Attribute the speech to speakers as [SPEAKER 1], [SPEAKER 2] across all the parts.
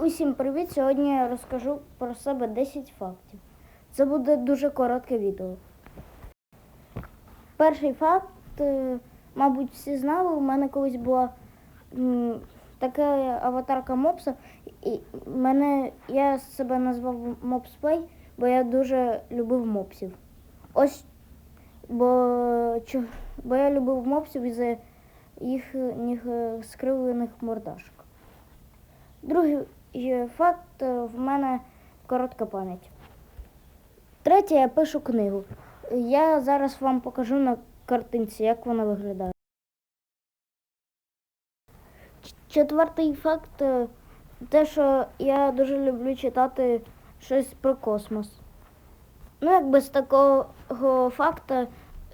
[SPEAKER 1] Усім привіт! Сьогодні я розкажу про себе 10 фактів. Це буде дуже коротке відео. Перший факт, е, мабуть, всі знали, у мене колись була така аватарка мопса, і мене, я себе назвав Мопсплей, бо я дуже любив мопсів. Ось, бо, бо я любив мопсів із-за їхніх е, скривлених мордашок. Другий е, факт е, в мене коротка пам'ять. Третє, я пишу книгу. Я зараз вам покажу на картинці, як вона виглядає. Четвертий факт е, те, що я дуже люблю читати щось про космос. Ну, якби з такого факту,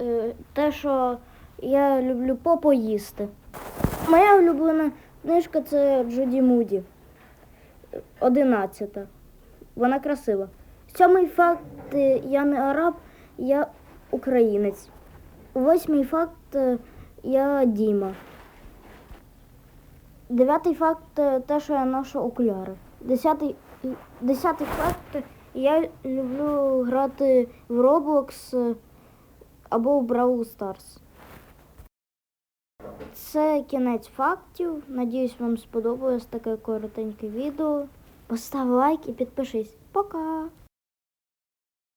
[SPEAKER 1] е, те, що я люблю попоїсти. Моя улюблена книжка це Джуді Муді. Одинадцята. Вона красива. Сьомий факт е, я не араб, я українець. Восьмий факт е, я Діма. Дев'ятий факт е, те, що я ношу окуляри. Десятий, десятий факт я люблю грати в Roblox або в Brawl Stars. Це кінець фактів. Надіюсь, вам сподобалось таке коротеньке відео. Постав лайк і підпишись. Пока!